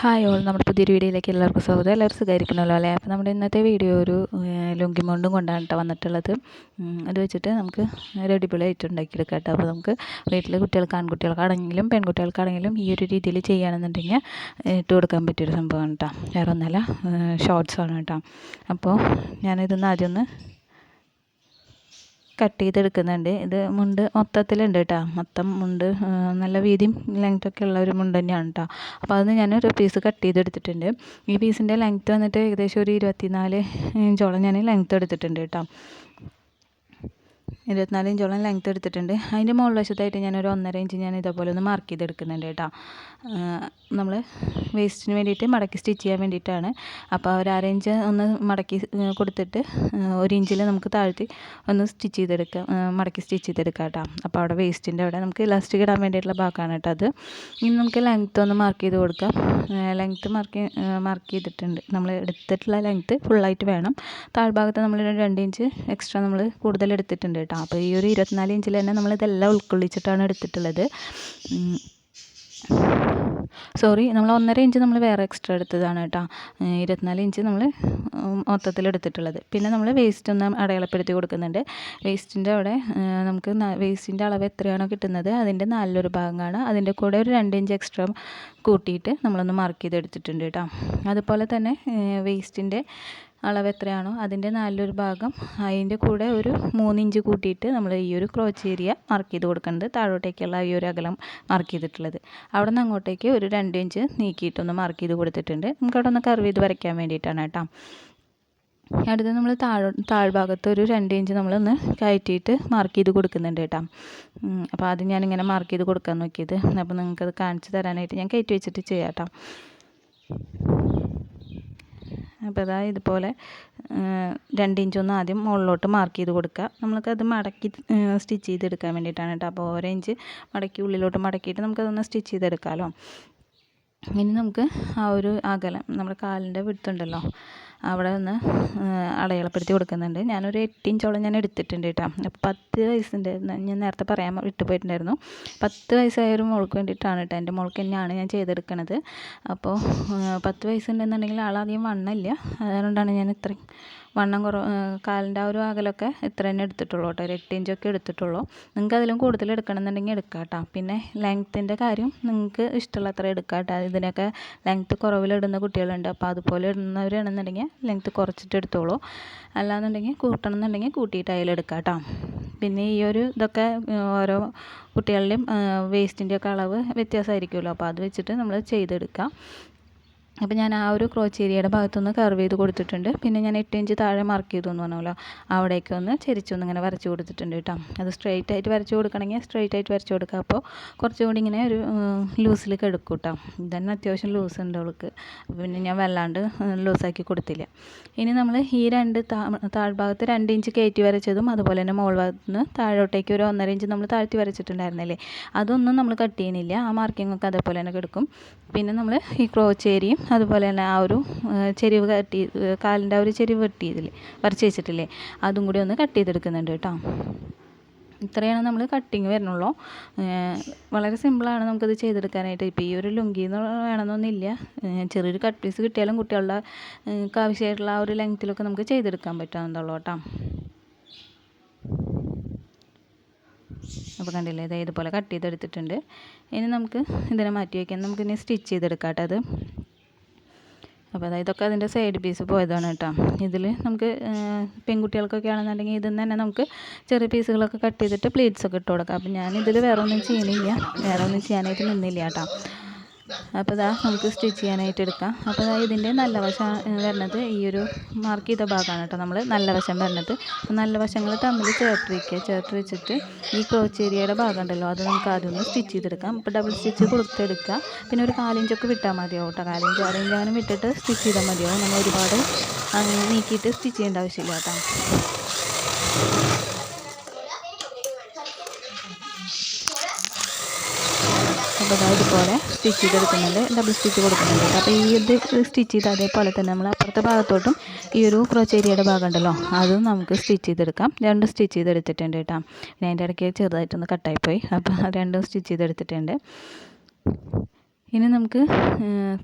Hi all നമ്മുടെ പുതിയൊരു വീഡിയോയിലേക്ക് എല്ലാവർക്കും സ്വാഗതം. എല്ലാവരും സുഖമായിരിക്കണമല്ലോ അല്ലേ? അപ്പോൾ നമ്മുടെ ഇന്നത്തെ വീഡിയോ ഒരു ലുങ്കി മോണ്ടും കൊണ്ടാണ് കേട്ടോ വന്നിട്ടുള്ളത്. അത് വെച്ചിട്ട് നമുക്ക് ഒരു അടിപൊളിയായിട്ട് ഉണ്ടാക്കിയെടുക്കാം കേട്ടോ. അപ്പോൾ നമുക്ക് വീട്ടിൽ കുട്ടികൾക്ക് ആൺകുട്ടികൾക്കാണെങ്കിലും പെൺകുട്ടികൾക്കാണെങ്കിലും ഈ ഒരു രീതിയിൽ ചെയ്യുകയാണെന്നുണ്ടെങ്കിൽ ഇട്ട് കൊടുക്കാൻ പറ്റിയൊരു സംഭവമാണ് കേട്ടോ. വേറെ ഒന്നല്ല ഷോർട്സാണ് കേട്ടോ. അപ്പോൾ ഞാനിതൊന്ന് ആദ്യം ഒന്ന് കട്ട് ചെയ്തെടുക്കുന്നുണ്ട്. ഇത് മുണ്ട് മൊത്തത്തിലുണ്ട് കേട്ടോ മൊത്തം മുണ്ട് നല്ല വീതിയും ലെങ്ത്തൊക്കെ ഉള്ള ഒരു മുണ്ട് തന്നെയാണ് കേട്ടോ അപ്പോൾ അതിന് ഞാൻ ഒരു പീസ് കട്ട് ചെയ്തെടുത്തിട്ടുണ്ട്. ഈ പീസിന്റെ ലെങ്ത്ത് വന്നിട്ട് ഏകദേശം ഒരു ഇരുപത്തിനാല് ഇഞ്ചോളം ഞാൻ ലെങ്ത്ത് എടുത്തിട്ടുണ്ട് കേട്ടോ ഇരുപത്തിനാല് ഇഞ്ചോളം ലെങ്ത്ത് എടുത്തിട്ടുണ്ട്. അതിന്റെ മുകളിൽ വശത്തായിട്ട് ഞാനൊരു ഒന്നര ഇഞ്ച് ഞാൻ ഇതേപോലെ ഒന്ന് മാർക്ക് ചെയ്തെടുക്കുന്നുണ്ട് കേട്ടോ. നമ്മൾ വേസ്റ്റിന് വേണ്ടിയിട്ട് മടക്കി സ്റ്റിച്ച് ചെയ്യാൻ വേണ്ടിയിട്ടാണ്. അപ്പോൾ ഒരു അര ഇഞ്ച് ഒന്ന് മടക്കി കൊടുത്തിട്ട് ഒരു ഇഞ്ചിൽ നമുക്ക് താഴ്ത്തി ഒന്ന് സ്റ്റിച്ച് ചെയ്തെടുക്കാം മടക്കി സ്റ്റിച്ച് ചെയ്തെടുക്കാം കേട്ടോ. അപ്പോൾ അവിടെ വേസ്റ്റിന്റെ അവിടെ നമുക്ക് ഇലാസ്റ്റിക് ഇടാൻ വേണ്ടിയിട്ടുള്ള ഭാഗമാണ് കേട്ടോ അത്. ഇനി നമുക്ക് ലെങ്ത്ത് ഒന്ന് മാർക്ക് ചെയ്ത് കൊടുക്കാം. ലെങ്ത്ത് മാർക്ക് മാർക്ക് ചെയ്തിട്ടുണ്ട്. നമ്മൾ എടുത്തിട്ടുള്ള ലെങ്ത്ത് ഫുള്ളായിട്ട് വേണം. താഴ്ഭാഗത്ത് നമ്മൾ രണ്ട് ഇഞ്ച് എക്സ്ട്രാ നമ്മൾ കൂടുതൽ എടുത്തിട്ടുണ്ട് കേട്ടോ. അപ്പോൾ ഈ ഒരു ഇരുപത്തിനാല് ഇഞ്ചിൽ തന്നെ നമ്മളിതെല്ലാം ഉൾക്കൊള്ളിച്ചിട്ടാണ് എടുത്തിട്ടുള്ളത്. സോറി നമ്മൾ ഒന്നര ഇഞ്ച് നമ്മൾ വേറെ എക്സ്ട്രാ എടുത്തതാണ് കേട്ടോ. ഇരുപത്തിനാല് ഇഞ്ച് നമ്മൾ മൊത്തത്തിൽ എടുത്തിട്ടുള്ളത്. പിന്നെ നമ്മൾ വേസ്റ്റ് ഒന്ന് അടയാളപ്പെടുത്തി കൊടുക്കുന്നുണ്ട്. വേസ്റ്റിന്റെ അവിടെ നമുക്ക് വേസ്റ്റിന്റെ അളവ് എത്രയാണോ കിട്ടുന്നത് അതിന്റെ നാലിലൊരു ഭാഗമാണ്. അതിന്റെ കൂടെ ഒരു രണ്ട് ഇഞ്ച് എക്സ്ട്രാ കൂട്ടിയിട്ട് നമ്മളൊന്ന് മാർക്ക് ചെയ്തെടുത്തിട്ടുണ്ട് കേട്ടോ. അതുപോലെ തന്നെ വേസ്റ്റിന്റെ അളവ് എത്രയാണോ അതിന്റെ നാലിലൊരു ഭാഗം അതിന്റെ കൂടെ ഒരു മൂന്നിഞ്ച് കൂട്ടിയിട്ട് നമ്മൾ ഈ ഒരു ക്രോച്ച് ഏരിയ മാർക്ക് ചെയ്ത് കൊടുക്കേണ്ടത് താഴോട്ടേക്കുള്ള ഈ ഒരു അകലം മാർക്ക് ചെയ്തിട്ടുള്ളത്. അവിടെ നിന്ന് അങ്ങോട്ടേക്ക് ഒരു രണ്ട് ഇഞ്ച് നീക്കിയിട്ടൊന്ന് മാർക്ക് ചെയ്ത് കൊടുത്തിട്ടുണ്ട്. നമുക്ക് അവിടെ ഒന്ന് കർവ് ചെയ്ത് വരയ്ക്കാൻ വേണ്ടിയിട്ടാണ് കേട്ടോ. അടുത്ത് നമ്മൾ താഴ് താഴ്ഭാഗത്ത് ഒരു രണ്ട് ഇഞ്ച് നമ്മളൊന്ന് കയറ്റിയിട്ട് മാർക്ക് ചെയ്ത് കൊടുക്കുന്നുണ്ട് കേട്ടോ. അപ്പോൾ അത് ഞാനിങ്ങനെ മാർക്ക് ചെയ്ത് കൊടുക്കാൻ നോക്കിയത്. അപ്പോൾ നിങ്ങൾക്കത് കാണിച്ച് തരാനായിട്ട് ഞാൻ കയറ്റി വെച്ചിട്ട് ചെയ്യാം കേട്ടോ. അപ്പോൾ അതാ ഇതുപോലെ രണ്ട് ഇഞ്ചൊന്ന് ആദ്യം മുകളിലോട്ട് മാർക്ക് ചെയ്ത് കൊടുക്കുക. നമ്മൾക്കത് മടക്കി സ്റ്റിച്ച് ചെയ്തെടുക്കാൻ വേണ്ടിയിട്ടാണ് കേട്ടോ. അപ്പോൾ ഓരോ ഇഞ്ച് മടക്കി ഉള്ളിലോട്ട് മടക്കിയിട്ട് നമുക്കതൊന്ന് സ്റ്റിച്ച് ചെയ്തെടുക്കാമല്ലോ ഇനി നമുക്ക് ആ ഒരു അകലം നമ്മുടെ കാലിന്റെ വിടുത്തുണ്ടല്ലോ അവിടെ ഒന്ന് അടയാളപ്പെടുത്തി കൊടുക്കുന്നുണ്ട്. ഞാനൊരു എട്ട് ഇഞ്ചോളം ഞാൻ എടുത്തിട്ടുണ്ട് കേട്ടോ. പത്ത് വയസ്സിന്റെ ഞാൻ നേരത്തെ പറയാൻ വിട്ടു പോയിട്ടുണ്ടായിരുന്നു പത്ത് വയസ്സായ ഒരു മോൾക്ക് വേണ്ടിയിട്ടാണ് കേട്ടോ. എന്റെ മോൾക്ക് തന്നെയാണ് ഞാൻ ചെയ്തെടുക്കണത്. അപ്പോൾ പത്ത് വയസ്സുണ്ടെന്നുണ്ടെങ്കിൽ ആളാദ്യം വണ്ണമില്ല അതുകൊണ്ടാണ് ഞാൻ ഇത്രയും വണ്ണം കുറവ് കാലിന്റെ ആ ഒരു അകലമൊക്കെ ഇത്ര തന്നെ എടുത്തിട്ടുള്ളൂ കേട്ടോ. ഒരു എട്ട് ഇഞ്ചൊക്കെ എടുത്തിട്ടുള്ളൂ. നിങ്ങൾക്ക് അതിലും കൂടുതൽ എടുക്കണമെന്നുണ്ടെങ്കിൽ എടുക്കാം കേട്ടോ. പിന്നെ ലെങ്ത്തിന്റെ കാര്യം നിങ്ങൾക്ക് ഇഷ്ടമുള്ള അത്ര എടുക്കാം കേട്ടോ. ഇതിനൊക്കെ ലെങ്ത്ത് കുറവിലിടുന്ന കുട്ടികളുണ്ട്. അപ്പോൾ അതുപോലെ ഇടുന്നവരാണെന്നുണ്ടെങ്കിൽ ലെങ്ത്ത് കുറച്ചിട്ട് എടുത്തോളൂ. അല്ലാന്നുണ്ടെങ്കിൽ കൂട്ടണം എന്നുണ്ടെങ്കിൽ കൂട്ടിയിട്ട് അതിലെടുക്കാം കേട്ടോ. പിന്നെ ഈ ഒരു ഇതൊക്കെ ഓരോ കുട്ടികളുടെയും വേസ്റ്റിന്റെയൊക്കെ അളവ് വ്യത്യാസമായിരിക്കുമല്ലോ. അപ്പോൾ അത് വെച്ചിട്ട് നമ്മൾ ചെയ്തെടുക്കാം. അപ്പോൾ ഞാൻ ആ ഒരു ക്രോച്ച് ഏരിയയുടെ കർവ് ചെയ്ത് കൊടുത്തിട്ടുണ്ട്. പിന്നെ ഞാൻ എട്ട് ഇഞ്ച് താഴെ മാർക്ക് ചെയ്തു എന്ന് പറഞ്ഞല്ലോ അവിടേക്ക് ഒന്ന് ചെരിച്ചൊന്ന് ഇങ്ങനെ വരച്ച് കൊടുത്തിട്ടുണ്ട് കേട്ടോ. അത് സ്ട്രെയിറ്റ് ആയിട്ട് വരച്ച് കൊടുക്കണമെങ്കിൽ സ്ട്രെയിറ്റ് ആയിട്ട് വരച്ച് കൊടുക്കുക അപ്പോൾ കുറച്ചും കൂടി ഇങ്ങനെ ഒരു ലൂസിൽ കെടുക്കും കേട്ടോ. ഇതന്നെ അത്യാവശ്യം ലൂസ് ഉണ്ട് അവൾക്ക്. പിന്നെ ഞാൻ വല്ലാണ്ട് ലൂസാക്കി കൊടുത്തില്ല. ഇനി നമ്മൾ ഈ രണ്ട് താഴ്ഭാഗത്ത് രണ്ട് ഇഞ്ച് കയറ്റി വരച്ചതും അതുപോലെ തന്നെ മോൾ ഭാഗത്ത് നിന്ന് താഴോട്ടേക്ക് ഒരു ഒന്നര ഇഞ്ച് നമ്മൾ താഴ്ത്തി വരച്ചിട്ടുണ്ടായിരുന്നില്ലേ? അതൊന്നും നമ്മൾ കട്ട് ചെയ്യുന്നില്ല. ആ മാർക്കിങ്ങൊക്കെ അതേപോലെ തന്നെ കിടക്കും. പിന്നെ നമ്മൾ ഈ ക്രോച്ച് ഏരിയയും അതുപോലെ തന്നെ ആ ഒരു ചെരിവ് കട്ടി കാലിന്റെ ആ ഒരു ചെരിവ് ചെയ്തില്ലേ വരച്ച് വെച്ചിട്ടില്ലേ അതും കൂടി ഒന്ന് കട്ട് ചെയ്തെടുക്കുന്നുണ്ട് കേട്ടോ. ഇത്രയാണ് നമ്മൾ കട്ടിങ് വരുന്നുള്ളൂ. വളരെ സിമ്പിളാണ് നമുക്കത് ചെയ്തെടുക്കാനായിട്ട്. ഇപ്പോൾ ഈ ഒരു ലുങ്കി എന്ന് വേണമെന്നൊന്നുമില്ല. ചെറിയൊരു കട്ട് പീസ് കിട്ടിയാലും കുട്ടികളുടെ ആവശ്യമായിട്ടുള്ള ആ ഒരു ലെങ്ത്തിലൊക്കെ നമുക്ക് ചെയ്തെടുക്കാൻ പറ്റാവുന്നതുള്ളൂ കേട്ടോ. അപ്പോൾ കണ്ടില്ലേ ഇതേ ഇതുപോലെ കട്ട് ചെയ്തെടുത്തിട്ടുണ്ട്. ഇനി നമുക്ക് ഇതിനെ മാറ്റി വയ്ക്കാൻ നമുക്കിനി സ്റ്റിച്ച് ചെയ്തെടുക്കാം കേട്ടോ അത്. അപ്പോൾ അതായത് ഇതൊക്കെ അതിന്റെ സൈഡ് പീസ് പോയതാണ് കേട്ടോ. ഇതിൽ നമുക്ക് പെൺകുട്ടികൾക്കൊക്കെ ആണെന്നുണ്ടെങ്കിൽ ഇതിൽ തന്നെ നമുക്ക് ചെറിയ പീസുകളൊക്കെ കട്ട് ചെയ്തിട്ട് പ്ലീറ്റ്സ് ഒക്കെ ഇട്ട് കൊടുക്കാം. അപ്പോൾ ഞാനിതിൽ വേറെ ഒന്നും ചെയ്യണില്ല. വേറെ ഒന്നും ചെയ്യാനായിട്ട് നിന്നില്ല കേട്ടോ. അപ്പോൾ ഇതാ നമുക്ക് സ്റ്റിച്ച് ചെയ്യാനായിട്ട് എടുക്കാം. അപ്പോൾ ഇതാ ഇതിന്റെ നല്ല വശം വരുന്നത് ഈ ഒരു മാർക്ക് ചെയ്ത ഭാഗമാണ് കേട്ടോ നമ്മൾ നല്ല വശം വരുന്നത്. നല്ല വശങ്ങൾ തമ്മിൽ ചേർത്ത് വയ്ക്കുക ചേർത്ത് വെച്ചിട്ട് ഈ ക്രോച്ച് ഏരിയയുടെ ഭാഗം ഉണ്ടല്ലോ അത് നമുക്ക് ആദ്യം ഒന്ന് സ്റ്റിച്ച് ചെയ്തെടുക്കാം. അപ്പോൾ ഡബിൾ സ്റ്റിച്ച് കൊടുത്തെടുക്കുക. പിന്നെ ഒരു കാലിഞ്ചൊക്കെ വിട്ടാൽ മതിയാവും കേട്ടോ. കാലിഞ്ച് അങ്ങനെ വിട്ടിട്ട് സ്റ്റിച്ച് ചെയ്താൽ മതിയാവും. നമ്മൾ ഒരുപാട് അങ്ങനെ നീക്കിയിട്ട് സ്റ്റിച്ച് ചെയ്യേണ്ട ആവശ്യമില്ല കേട്ടോ. അപ്പോൾ ഇതുപോലെ സ്റ്റിച്ച് ചെയ്തെടുക്കുന്നുണ്ട്. ഡബിൾ സ്റ്റിച്ച് കൊടുക്കുന്നുണ്ട് അപ്പോൾ ഈ ഇത് സ്റ്റിച്ച് ചെയ്ത് അതേപോലെ തന്നെ നമ്മൾ അപ്പുറത്തെ ഭാഗത്തോട്ടും ഈ ഒരു ക്രോച്ചേരിയയുടെ ഭാഗം ഉണ്ടല്ലോ അതും നമുക്ക് സ്റ്റിച്ച് ചെയ്തെടുക്കാം. രണ്ട് സ്റ്റിച്ച് ചെയ്തെടുത്തിട്ടുണ്ട് കേട്ടോ. പിന്നെ അതിന്റെ ഇടയ്ക്ക് ചെറുതായിട്ടൊന്ന് കട്ടായിപ്പോയി അപ്പോൾ രണ്ടും സ്റ്റിച്ച് ചെയ്തെടുത്തിട്ടുണ്ട്. ഇനി നമുക്ക്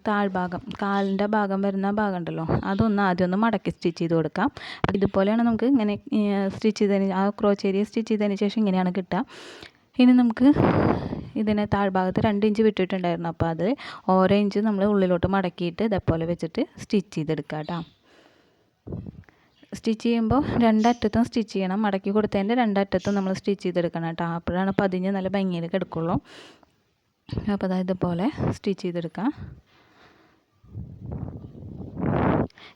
താഴ്ഭാഗം കാലിന്റെ ഭാഗം വരുന്ന ഭാഗം ഉണ്ടല്ലോ അതൊന്ന് ആദ്യം ഒന്ന് മടക്കി സ്റ്റിച്ച് ചെയ്ത് കൊടുക്കാം. അപ്പോൾ ഇതുപോലെയാണ് നമുക്ക് ഇങ്ങനെ സ്റ്റിച്ച് ചെയ്തതിന് ആ ക്രോച്ചേരിയ സ്റ്റിച്ച് ചെയ്തതിന് ശേഷം ഇങ്ങനെയാണ് കിട്ടുക. ഇനി നമുക്ക് ഇതിനെ താഴ്ഭാഗത്ത് രണ്ട് ഇഞ്ച് വിട്ടിട്ടുണ്ടായിരുന്നു. അപ്പോൾ അത് ഓരോ ഇഞ്ച് നമ്മൾ ഉള്ളിലോട്ട് മടക്കിയിട്ട് ഇതേപോലെ വെച്ചിട്ട് സ്റ്റിച്ച് ചെയ്തെടുക്കാം കേട്ടോ. സ്റ്റിച്ച് ചെയ്യുമ്പോൾ രണ്ടറ്റത്തും സ്റ്റിച്ച് ചെയ്യണം. മടക്കി കൊടുത്തതിന്റെ രണ്ടറ്റത്തും നമ്മൾ സ്റ്റിച്ച് ചെയ്തെടുക്കണം കേട്ടോ. അപ്പോഴാണ് പതിഞ്ഞ് നല്ല ഭംഗിയിൽ കിടക്കുള്ളൂ. അപ്പോൾ അതായത് ഇതുപോലെ സ്റ്റിച്ച് ചെയ്തെടുക്കാം.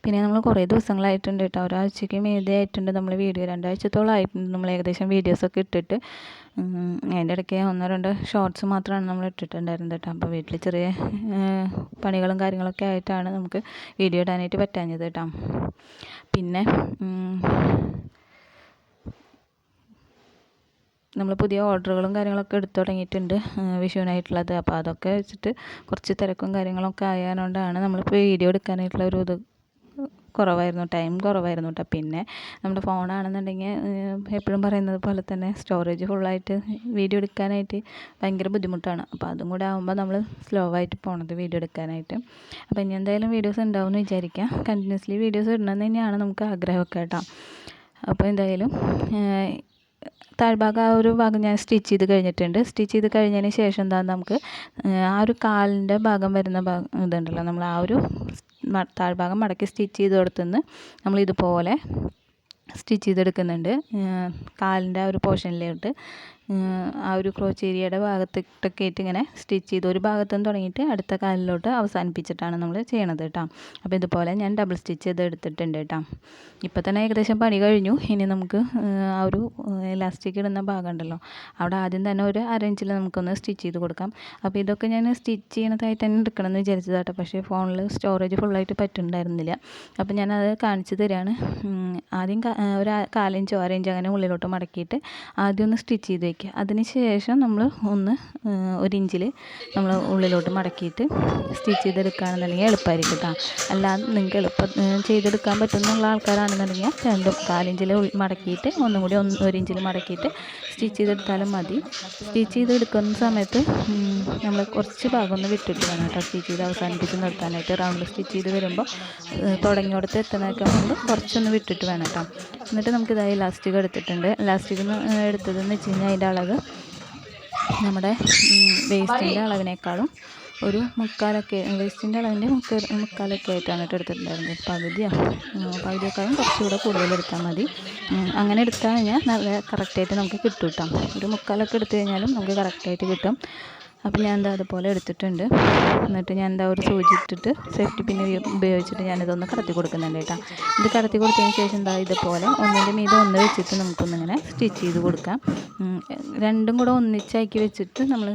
പിന്നെ നമ്മൾ കുറേ ദിവസങ്ങളായിട്ടുണ്ട് കേട്ടോ. ഒരാഴ്ചയ്ക്ക് മീതെ ആയിട്ടുണ്ട് നമ്മൾ വീഡിയോ. രണ്ടാഴ്ചത്തോളം ആയിട്ടുണ്ട് നമ്മൾ ഏകദേശം വീഡിയോസൊക്കെ ഇട്ടിട്ട്. അതിന്റെ ഇടയ്ക്ക് ഒന്നോ രണ്ടോ ഷോർട്സ് മാത്രമാണ് നമ്മൾ ഇട്ടിട്ടുണ്ടായിരുന്നത് കേട്ടോ. അപ്പോൾ വീട്ടിൽ ചെറിയ പണികളും കാര്യങ്ങളൊക്കെ ആയിട്ടാണ് നമുക്ക് വീഡിയോ ഇടാനായിട്ട് പറ്റാഞ്ഞത് കേട്ടോ. പിന്നെ നമ്മൾ പുതിയ ഓർഡറുകളും കാര്യങ്ങളൊക്കെ എടുത്തു തുടങ്ങിയിട്ടുണ്ട് വിഷുവിനായിട്ടുള്ളത്. അപ്പോൾ അതൊക്കെ വെച്ചിട്ട് കുറച്ച് തിരക്കും കാര്യങ്ങളൊക്കെ ആയതുകൊണ്ടാണ് നമ്മളിപ്പോൾ വീഡിയോ എടുക്കാനായിട്ടുള്ള ഒരു ഇത് കുറവായിരുന്നു ടൈം കുറവായിരുന്നു കേട്ടോ പിന്നെ നമ്മുടെ ഫോണാണെന്നുണ്ടെങ്കിൽ എപ്പോഴും പറയുന്നത് പോലെ തന്നെ സ്റ്റോറേജ് ഫുള്ളായിട്ട് വീഡിയോ എടുക്കാനായിട്ട് ഭയങ്കര ബുദ്ധിമുട്ടാണ്. അപ്പോൾ അതും കൂടെ ആകുമ്പോൾ നമ്മൾ സ്ലോ ആയിട്ട് പോണത് വീഡിയോ എടുക്കാനായിട്ട്. അപ്പോൾ ഇനി എന്തായാലും വീഡിയോസ് ഉണ്ടാവും എന്ന് വിചാരിക്കാം. കണ്ടിന്യൂസ്ലി വീഡിയോസ് ഇടണമെന്ന് തന്നെയാണ് നമുക്ക് ആഗ്രഹമൊക്കെ കേട്ടോ അപ്പോൾ എന്തായാലും താഴ്ഭാഗം ആ ഒരു ഭാഗം ഞാൻ സ്റ്റിച്ച് ചെയ്ത് കഴിഞ്ഞിട്ടുണ്ട്. സ്റ്റിച്ച് ചെയ്ത് കഴിഞ്ഞതിന് ശേഷം എന്താ നമുക്ക് ആ ഒരു കാലിന്റെ ഭാഗം വരുന്ന ഭാഗം ഇതുണ്ടല്ലോ നമ്മൾ ആ ഒരു താഴ്ഭാഗം മടക്കി സ്റ്റിച്ച് ചെയ്ത് കൊടുത്തുനിന്ന് നമ്മൾ ഇതുപോലെ സ്റ്റിച്ച് ചെയ്തെടുക്കുന്നുണ്ട്. കാലിന്റെ ആ ഒരു പോർഷനിലോട്ട്. ആ ഒരു ക്രോച്ച് ഏരിയയുടെ ഭാഗത്തിട്ടൊക്കെ ആയിട്ട് ഇങ്ങനെ സ്റ്റിച്ച് ചെയ്ത് ഒരു ഭാഗത്തു നിന്ന് തുടങ്ങിയിട്ട് അടുത്ത കാലിലോട്ട് അവസാനിപ്പിച്ചിട്ടാണ് നമ്മൾ ചെയ്യണത് കേട്ടോ അപ്പോൾ ഇതുപോലെ ഞാൻ ഡബിൾ സ്റ്റിച്ച് ചെയ്ത് എടുത്തിട്ടുണ്ട് കേട്ടോ ഇപ്പോൾ തന്നെ ഏകദേശം പണി കഴിഞ്ഞു. ഇനി നമുക്ക് ആ ഒരു ഇലാസ്റ്റിക് ഇടുന്ന ഭാഗം ഉണ്ടല്ലോ. അവിടെ ആദ്യം തന്നെ ഒരു അരഞ്ചിൽ നമുക്കൊന്ന് സ്റ്റിച്ച് ചെയ്ത് കൊടുക്കാം. അപ്പോൾ ഇതൊക്കെ ഞാൻ സ്റ്റിച്ച് ചെയ്യണതായിട്ട് തന്നെ എടുക്കണമെന്ന് വിചാരിച്ചത് വിചാരിച്ചതാട്ടോ പക്ഷേ ഫോണിൽ സ്റ്റോറേജ് ഫുള്ളായിട്ട് പറ്റുന്നുണ്ടായിരുന്നില്ല. അപ്പോൾ ഞാനത് കാണിച്ചു തരികയാണ് ആദ്യം ഒരു കാലഞ്ചോ അരഞ്ചോ അങ്ങനെ ഉള്ളിലോട്ട് മടക്കിയിട്ട് ആദ്യം ഒന്ന് സ്റ്റിച്ച് ചെയ്ത് വെക്കുക അതിന് ശേഷം നമ്മൾ ഒന്ന് ഒരിഞ്ചിൽ ഒരു ഇഞ്ചിൽ നമ്മൾ ഉള്ളിലോട്ട് മടക്കിയിട്ട് സ്റ്റിച്ച് ചെയ്തെടുക്കുകയാണെന്നുണ്ടെങ്കിൽ എളുപ്പമായിരിക്കും കേട്ടോ. അല്ലാതെ നിങ്ങൾക്ക് എളുപ്പം ചെയ്തെടുക്കാൻ പറ്റുന്നുള്ള ആൾക്കാരാണെന്നുണ്ടെങ്കിൽ രണ്ടും കാലിഞ്ചിൽ മടക്കിയിട്ട് ഒന്നും കൂടി ഒന്ന് ഒരു ഇഞ്ചിൽ മടക്കിയിട്ട് സ്റ്റിച്ച് ചെയ്തെടുത്താലും മതി. സ്റ്റിച്ച് ചെയ്തെടുക്കുന്ന സമയത്ത് നമ്മൾ കുറച്ച് ഭാഗം ഒന്ന് വിട്ടിട്ട് വേണം കേട്ടോ സ്റ്റിച്ച് ചെയ്ത് അവസാനിപ്പിച്ച് നിർത്താനായിട്ട്. റൗണ്ട് സ്റ്റിച്ച് ചെയ്ത് വരുമ്പോൾ തുടങ്ങിയോടത്ത് എത്തുന്നതൊക്കെ മുമ്പ് കുറച്ചൊന്ന് വിട്ടിട്ട് വേണം കേട്ടോ. എന്നിട്ട് നമുക്കിതായി ലാസ്റ്റിക് എടുത്തിട്ടുണ്ട്. ലാസ്റ്റിക് എടുത്തതെന്ന് വെച്ച് കഴിഞ്ഞാൽ അതിന്റെ അളവ് നമ്മുടെ വേസ്റ്റിന്റെ അളവിനേക്കാളും ഒരു മുക്കാലൊക്കെ വേസ്റ്റിന്റെ അളവിന്റെ മുക്ക മുക്കാലൊക്കെ ആയിട്ടാണ് കേട്ടോ എടുത്തിട്ടുണ്ടായിരുന്നത്. പകുതിയോ ഉം, പകുതിയേക്കാളും കുറച്ചുകൂടെ കൂടുതൽ എടുത്താൽ മതി. അങ്ങനെ എടുത്താൽ കഴിഞ്ഞാൽ നല്ല കറക്റ്റായിട്ട് നമുക്ക് കിട്ടും കേട്ടോ. ഒരു മുക്കാലൊക്കെ എടുത്തു കഴിഞ്ഞാലും നമുക്ക് കറക്റ്റായിട്ട് കിട്ടും. അപ്പോൾ ഞാൻ എന്താ അതുപോലെ എടുത്തിട്ടുണ്ട്. എന്നിട്ട് ഞാൻ എന്താ ഒരു സൂചി ഇട്ടിട്ട് സേഫ്റ്റി പിന്നെ ഉപയോഗിച്ചിട്ട് ഞാനിതൊന്ന് കടത്തി കൊടുക്കുന്നുണ്ട് കേട്ടോ. ഇത് കടത്തി കൊടുത്തതിന് ശേഷം എന്താ ഇതുപോലെ ഒന്നിന്റെ മീതെ ഒന്ന് വെച്ചിട്ട് നമുക്കൊന്നിങ്ങനെ സ്റ്റിച്ച് ചെയ്ത് കൊടുക്കാം. രണ്ടും കൂടെ ഒന്നിച്ചാക്കി വെച്ചിട്ട് നമ്മൾ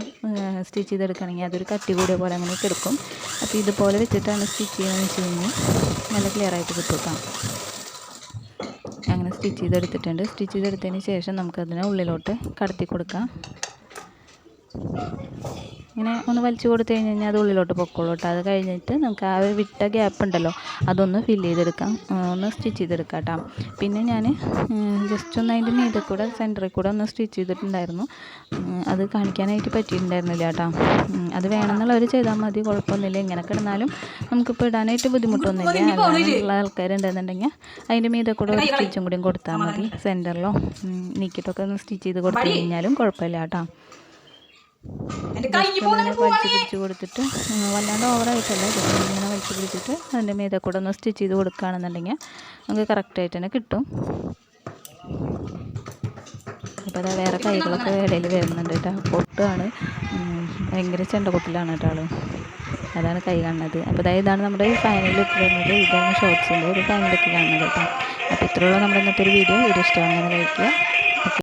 സ്റ്റിച്ച് ചെയ്തെടുക്കുകയാണെങ്കിൽ അതൊരു കട്ടി കൂടിയ പോലെ അങ്ങനെ കിടക്കും. അപ്പോൾ ഇതുപോലെ വെച്ചിട്ടാണ് സ്റ്റിച്ച് ചെയ്യുന്നത് വെച്ച് കഴിഞ്ഞാൽ നല്ല ക്ലിയർ ആയിട്ട് കിട്ടും അങ്ങനെ സ്റ്റിച്ച് ചെയ്തെടുത്തിട്ടുണ്ട്. സ്റ്റിച്ച് ചെയ്തെടുത്തതിന് ശേഷം നമുക്കതിനെ ഉള്ളിലോട്ട് കടത്തി കൊടുക്കാം. ഇങ്ങനെ ഒന്ന് വലിച്ചു കൊടുത്തു കഴിഞ്ഞ് കഴിഞ്ഞാൽ അത് ഉള്ളിലോട്ട് പൊക്കോളൂ കേട്ടോ. അത് കഴിഞ്ഞിട്ട് നമുക്ക് ആ ഒരു വിട്ട ഗ്യാപ്പ് ഉണ്ടല്ലോ അതൊന്ന് ഫില്ല് ചെയ്തെടുക്കാം. ഒന്ന് സ്റ്റിച്ച് ചെയ്തെടുക്കാം കേട്ടോ. പിന്നെ ഞാൻ ജസ്റ്റ് ഒന്ന് അതിന്റെ മീതെ കൂടെ സെന്ററിൽ കൂടെ ഒന്ന് സ്റ്റിച്ച് ചെയ്തിട്ടുണ്ടായിരുന്നു. അത് കാണിക്കാനായിട്ട് പറ്റിയിട്ടുണ്ടായിരുന്നില്ല കേട്ടോ. അത് വേണമെന്നുള്ളവർ ചെയ്താൽ മതി കുഴപ്പമൊന്നുമില്ല. ഇങ്ങനെ കിടന്നാലും നമുക്കിപ്പോൾ ഇടാനായിട്ട് ബുദ്ധിമുട്ടൊന്നുമില്ല. അല്ലാതെയുള്ള ആൾക്കാരുണ്ടെന്നുണ്ടെങ്കിൽ അതിന്റെ മീതെ കൂടെ ഒരു സ്റ്റിച്ചും കൂടിയും കൊടുത്താൽ മതി. സെന്ററിലോ നീക്കിയിട്ടൊക്കെ ഒന്ന് സ്റ്റിച്ച് ചെയ്ത് കൊടുത്തു കഴിഞ്ഞാലും കുഴപ്പമില്ല കേട്ടോ. വലിച്ചു പിടിച്ച് കൊടുത്തിട്ട് വല്ലാണ്ട് ഓവറായിട്ടല്ല ജസ്റ്റ് ഇങ്ങനെ വലിച്ചു പിടിച്ചിട്ട് അതിന്റെ മീതെ കൂടെ ഒന്ന് സ്റ്റിച്ച് ചെയ്ത് കൊടുക്കുകയാണെന്നുണ്ടെങ്കിൽ നമുക്ക് കറക്റ്റായിട്ട് തന്നെ കിട്ടും. അപ്പോൾ അതാ വേറെ കൈകളൊക്കെ ഇടയിൽ വരുന്നുണ്ട് കേട്ടോ. പൊട്ടാണ്. ഭയങ്കര ചെണ്ട കൊട്ടിലാണ് കേട്ടോ ആൾ. അതാണ് കൈ കാണുന്നത്. അപ്പോൾ അതായത് ഇതാണ് നമ്മുടെ ഫൈനൽ ലുക്ക് വരുന്നത്. ഇതാണ് ഷോർട്സിന്റെ ഒരു ഫൈനൽ ലുക്ക് കാണുന്നത് കേട്ടോ. അപ്പോൾ ഇത്രയുള്ള നമ്മുടെ ഇന്നത്തെ ഒരു വീഡിയോ വീഡിയോ ഇഷ്ടമാണെന്ന് ലൈക്ക്